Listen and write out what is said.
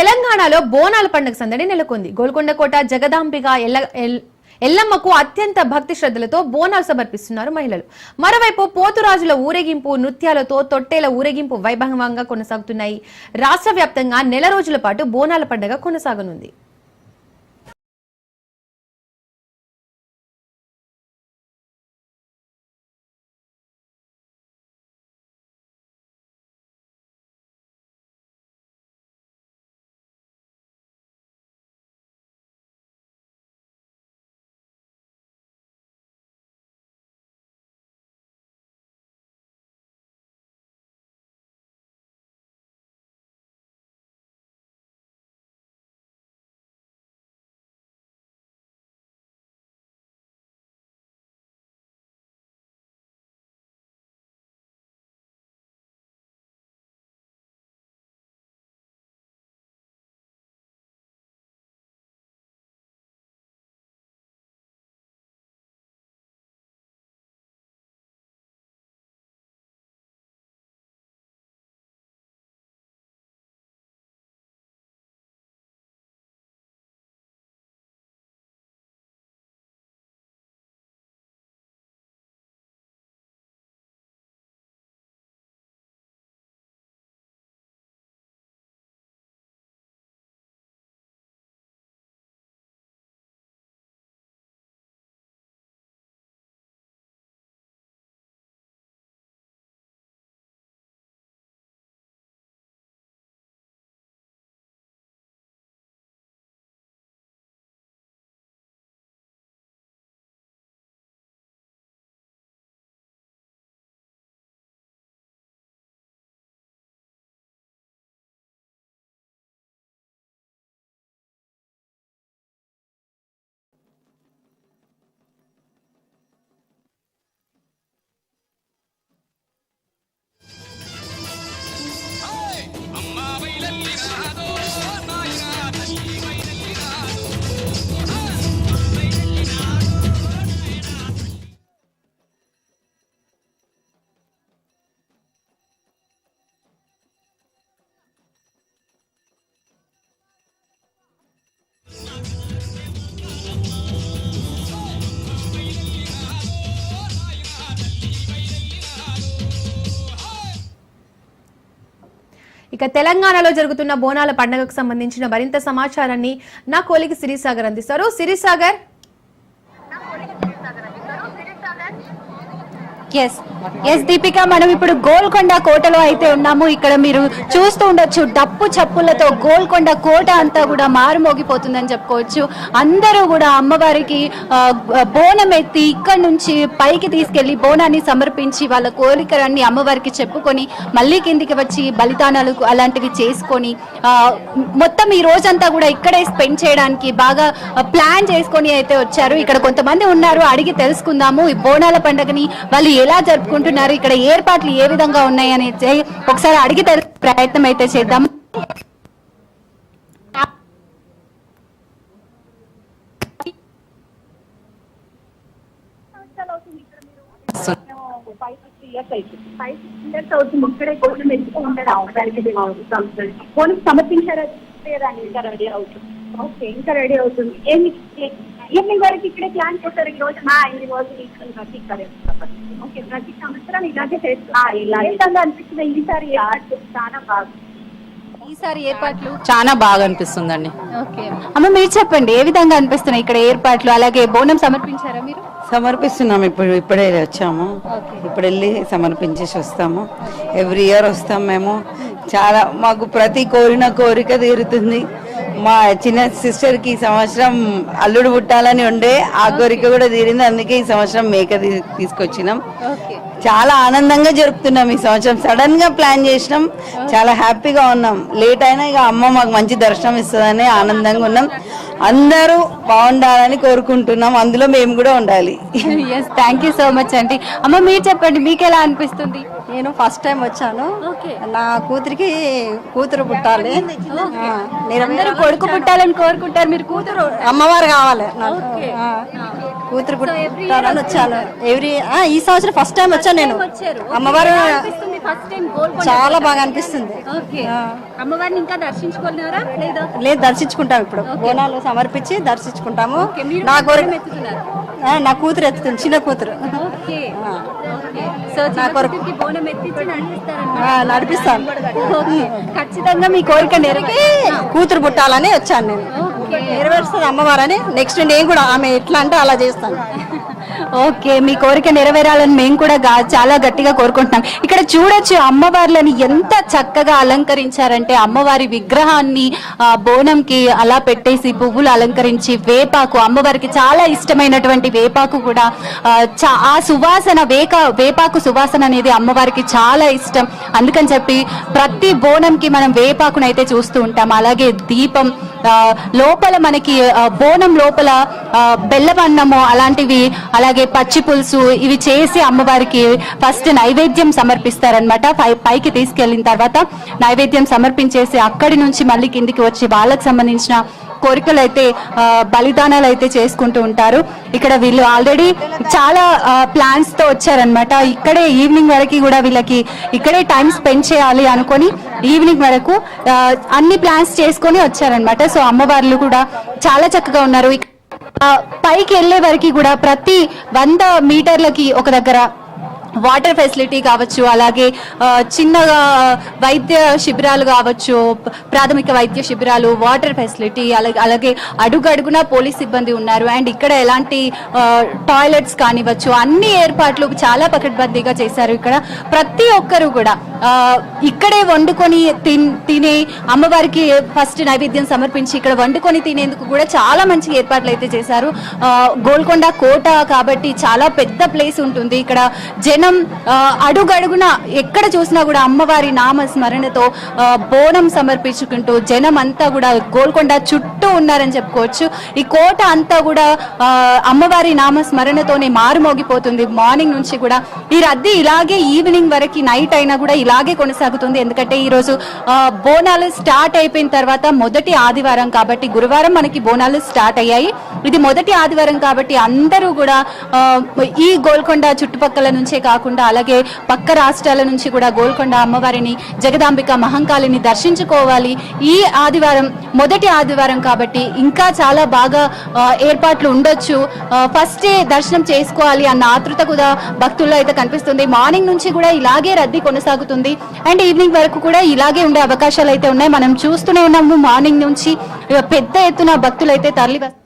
తెలంగాణలో బోనాల పండుగ సందడి నెలకొంది. గోల్కొండ కోట జగదాంబిక ఎల్ల ఎల్లమ్మకు అత్యంత భక్తి శ్రద్ధలతో బోనాలు సమర్పిస్తున్నారు మహిళలు. మరోవైపు పోతురాజుల ఊరేగింపు నృత్యాలతో తొట్టేల ఊరేగింపు వైభవంగా కొనసాగుతున్నాయి. రాష్ట్ర వ్యాప్తంగా నెల రోజుల పాటు బోనాల పండుగ కొనసాగనుంది. ఇక తెలంగాణలో జరుగుతున్న బోనాల పండుగకు సంబంధించిన మరింత సమాచారాన్ని నా కోలికి సిరిసాగర్ అందిస్తారు. సిరిసాగర్ ఎస్ ఎస్ దీపిక మనం ఇప్పుడు గోల్కొండ కోటలో అయితే ఉన్నాము. ఇక్కడ మీరు చూస్తూ ఉండొచ్చు డప్పు చప్పులతో గోల్కొండ కోట అంతా కూడా మారుమోగిపోతుందని చెప్పుకోవచ్చు. అందరూ కూడా అమ్మవారికి బోనం ఎత్తి ఇక్కడ నుంచి పైకి తీసుకెళ్ళి బోనాన్ని సమర్పించి వాళ్ళ కోరికలన్నీ అమ్మవారికి చెప్పుకొని మళ్ళీ కిందికి వచ్చి బలిదానాలు అలాంటివి చేసుకొని మొత్తం ఈ రోజంతా కూడా ఇక్కడే స్పెండ్ చేయడానికి బాగా ప్లాన్ చేసుకొని అయితే వచ్చారు. ఇక్కడ కొంతమంది ఉన్నారు అడిగి తెలుసుకుందాము. ఈ బోనాల పండుగని వాళ్ళు ఎలా జరుపుకుంటున్నారు? ఇక్కడ ఏర్పాట్లు ఏ విధంగా ఉన్నాయి ఒకసారి అడిగి ప్రయత్నం అయితే చేద్దాం. ఫైవ్ ఇయర్స్ ఫైవ్ ఇయర్స్ అవుతుంది సమర్పించారా ఇంకా రెడీ అవుతుంది ఓకే ఇంకా రెడీ అవుతుంది. ఏమి ఈవినింగ్ వరకు ఇక్కడే ప్లాన్ చేస్తారు ఈ రోజు? మా ఇన్ని రోజులు ఇక్కడ ప్రతి ఇక్కడే ఓకే ప్రతి సంవత్సరం ఇలాగే చేస్తారు. ఇలా అనిపిస్తుంది ఈసారి చాలా బాగా. ఈసారి ఏర్పాట్లు చాలా బాగా అనిపిస్తుందండి. ఓకే. అమ్మ మీరు చెప్పండి ఏ విధంగా అనిపిస్తున్నాయి ఇక్కడ ఏర్పాట్లు? అలాగే బోనం సమర్పించారా మీరు? సమర్పిస్తున్నాం ఇప్పుడు ఇప్పుడే వచ్చాము. ఇప్పుడు వెళ్ళి సమర్పించేసి వస్తాము. ఎవ్రీ ఇయర్ వస్తాం మేము. చాలా మాకు ప్రతి కోరిన కోరిక తీరుతుంది. మా చిన్న సిస్టర్కి ఈ సంవత్సరం అల్లుడు పుట్టాలని ఉండే ఆ కోరిక కూడా తీరింది. అందుకే ఈ సంవత్సరం మేక తీసుకొచ్చినాం. చాలా ఆనందంగా జరుపుతున్నాం ఈ సంవత్సరం. సడన్గా ప్లాన్ చేసినాం. చాలా హ్యాపీగా ఉన్నాం. లేట్ అయినా ఇక అమ్మ మాకు మంచి దర్శనం ఇస్తుందని ఆనందంగా ఉన్నాం. అందరూ బాగుండాలని కోరుకుంటున్నాం. అందులో మేము కూడా ఉండాలి. థ్యాంక్ యూ సో మచ్ అండి అమ్మ మీరు చెప్పండి మీకు ఎలా అనిపిస్తుంది? నేను ఫస్ట్ టైం వచ్చాను. నా కూతురికి కూతురు పుట్టాలి. కొడుకు పుట్టాలని కోరుకుంటారు. మీరు కూతురు అమ్మవారు కావాలి నాకు. కూతురు పుట్టాలని వచ్చాను. ఎవ్రీ ఈ సంవత్సరం ఫస్ట్ టైం వచ్చాను నేను. అమ్మవారు చాలా బాగా అనిపిస్తుంది. అమ్మవారిని ఇంకా దర్శించుకున్నారా? లేదా? దర్శించుకుంటాం ఇప్పుడు. బోనాలు సమర్పించి దర్శించుకుంటాము. నా కోరిక నా కూతురు ఎత్తుతుంది చిన్న కూతురు. నడిపిస్తాను. ఖచ్చితంగా మీ కోరిక నెరవేరి కూతురు పుట్టాలని వచ్చాను నేను. నెరవేరుస్తుంది అమ్మవారని. నెక్స్ట్ నేను కూడా ఆమె ఎట్లా అంటే అలా చేస్తాను. ఓకే మీ కోరిక నెరవేరాలని మేము కూడా చాలా గట్టిగా కోరుకుంటున్నాం. ఇక్కడ చూడొచ్చు అమ్మవార్లని ఎంత చక్కగా అలంకరించారంటే అమ్మవారి విగ్రహాన్ని బోనంకి అలా పెట్టేసి పువ్వులు అలంకరించి వేపాకు అమ్మవారికి చాలా ఇష్టమైనటువంటి వేపాకు కూడా ఆ, చా- ఆ సువాసన వేక వేపాకు సువాసన అనేది అమ్మవారికి చాలా ఇష్టం. అందుకని చెప్పి ప్రతి బోనంకి మనం వేపాకునైతే చూస్తూ ఉంటాం. అలాగే దీపం లోపల మనకి బోనం లోపల బెల్లమన్నము అలాంటివి అలాగే పచ్చి పులుసు ఇవి చేసి అమ్మవారికి ఫస్ట్ నైవేద్యం సమర్పిస్తారనమాట పైకి తీసుకెళ్ళిన తర్వాత నైవేద్యం సమర్పించేసి అక్కడి నుంచి మళ్ళీ కిందికి వచ్చి వాళ్ళకి సంబంధించిన కోరికలు అయితే బలిదానాలు అయితే చేసుకుంటూ ఉంటారు. ఇక్కడ వీళ్ళు ఆల్రెడీ చాలా ప్లాన్స్తో వచ్చారనమాట ఇక్కడే ఈవినింగ్ వరకు కూడా వీళ్ళకి ఇక్కడే టైం స్పెండ్ చేయాలి అనుకొని ఈవినింగ్ వరకు అన్ని ప్లాన్స్ చేసుకొని వచ్చారనమాట సో అమ్మవార్లు కూడా చాలా చక్కగా ఉన్నారు. పైకి వెళ్ళే వరకు కూడా ప్రతి వంద మీటర్లకి ఒక దగ్గర వాటర్ ఫెసిలిటీ కావచ్చు అలాగే చిన్న వైద్య శిబిరాలు కావచ్చు ప్రాథమిక వైద్య శిబిరాలు వాటర్ ఫెసిలిటీ అలాగే అలాగే అడుగడుగున పోలీస్ సిబ్బంది ఉన్నారు. అండ్ ఇక్కడ ఎలాంటి టాయిలెట్స్ కానివ్వచ్చు అన్ని ఏర్పాట్లు చాలా పకడ్బందీగా చేశారు ఇక్కడ. ప్రతి ఒక్కరు కూడా ఇక్కడే వండుకొని తిన్- తినే అమ్మవారికి ఫస్ట్ నైవేద్యం సమర్పించి ఇక్కడ వండుకొని తినేందుకు కూడా చాలా మంచి ఏర్పాట్లు అయితే చేశారు. గోల్కొండ కోట కాబట్టి చాలా పెద్ద ప్లేస్ ఉంటుంది. ఇక్కడ జనం అడుగడుగున ఎక్కడ చూసినా కూడా అమ్మవారి నామ స్మరణతో బోనం సమర్పించుకుంటూ జనం అంతా కూడా గోల్కొండ చుట్టూ ఉన్నారని చెప్పుకోవచ్చు. ఈ కోట అంతా కూడా అమ్మవారి నామ స్మరణతోనే మారుమోగిపోతుంది. మార్నింగ్ నుంచి కూడా ఈ రద్దీ ఇలాగే ఈవినింగ్ వరకు నైట్ అయినా కూడా ఇలాగే కొనసాగుతుంది. ఎందుకంటే ఈ రోజు బోనాలు స్టార్ట్ అయిపోయిన తర్వాత మొదటి ఆదివారం కాబట్టి గురువారం మనకి బోనాలు స్టార్ట్ అయ్యాయి. ఇది మొదటి ఆదివారం కాబట్టి అందరూ కూడా ఈ గోల్కొండ చుట్టుపక్కల నుంచే కాకుండా అలాగే పక్క రాష్ట్రాల నుంచి కూడా గోల్కొండ అమ్మవారిని జగదాంబిక మహంకాళిని దర్శించుకోవాలి. ఈ ఆదివారం మొదటి ఆదివారం కాబట్టి ఇంకా చాలా బాగా ఏర్పాట్లు ఉండొచ్చు. ఫస్ట్ దర్శనం చేసుకోవాలి అన్న ఆతృత కూడా భక్తుల్లో అయితే కనిపిస్తుంది. మార్నింగ్ నుంచి కూడా ఇలాగే రద్దీ కొనసాగుతుంది. అండ్ ఈవినింగ్ వరకు కూడా ఇలాగే ఉండే అవకాశాలు అయితే ఉన్నాయి. మనం చూస్తూనే ఉన్నాము మార్నింగ్ నుంచి. పెద్ద ఎత్తున భక్తులు అయితే తరలి వస్తారు